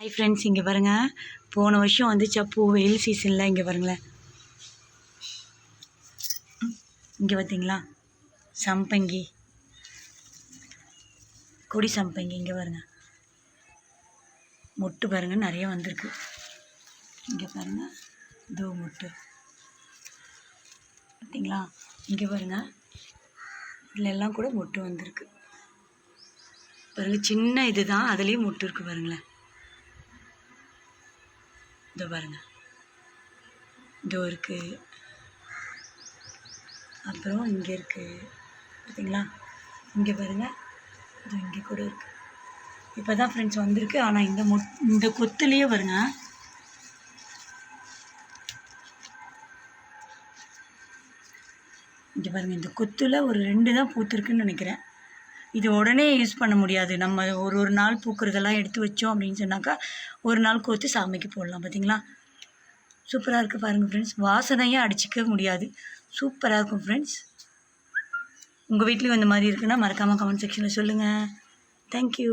Hi friends இங்கே பாருங்கள் போன வருஷம் வந்துச்சா பூ வெயில் சீசனில் இங்கே பாருங்களேன். இங்கே பார்த்தீங்களா சம்பங்கி. கொடி சம்பங்கி இங்கே பாருங்க. மொட்டு பாருங்க நிறைய வந்திருக்கு. இங்கே பாருங்க. தூ மொட்டு. பார்த்தீங்களா இங்கே பாருங்க. இதில் எல்லாம் கூட மொட்டு வந்திருக்கு. பாருங்க சின்ன இதுதான். அதுலேயும் மொட்டு இருக்குது பாருங்களேன். இதோ பாருங்க. இதோ இருக்குது அப்புறம் இங்கே இருக்குது பார்த்தீங்களா இங்கே பாருங்கள் இது இங்கே கூட இருக்குது இப்போ தான் ஃப்ரெண்ட்ஸ் வந்திருக்கு. ஆனால் இந்த மொ இந்த கொத்துலேயே வருங்க இங்கே பாருங்கள் இந்த கொத்தில் ஒரு ரெண்டு தான் பூத்துருக்குன்னு நினைக்கிறேன். இது உடனே யூஸ் பண்ண முடியாது. நம்ம ஒரு ஒரு நாள் பூக்கிறதெல்லாம் எடுத்து வச்சோம் அப்படின்னு சொன்னாக்கா ஒரு நாள் கோத்து சாமிக்கு போடலாம் பார்த்தீங்களா சூப்பராக இருக்குது பாருங்கள் ஃப்ரெண்ட்ஸ் வாசனையே அடிச்சிக்க முடியாது. சூப்பராக இருக்கும் ஃப்ரெண்ட்ஸ் உங்கள் வீட்லேயும் இந்த மாதிரி இருக்குன்னா மறக்காமல் கமெண்ட் செக்ஷனில் சொல்லுங்கள் தேங்க்யூ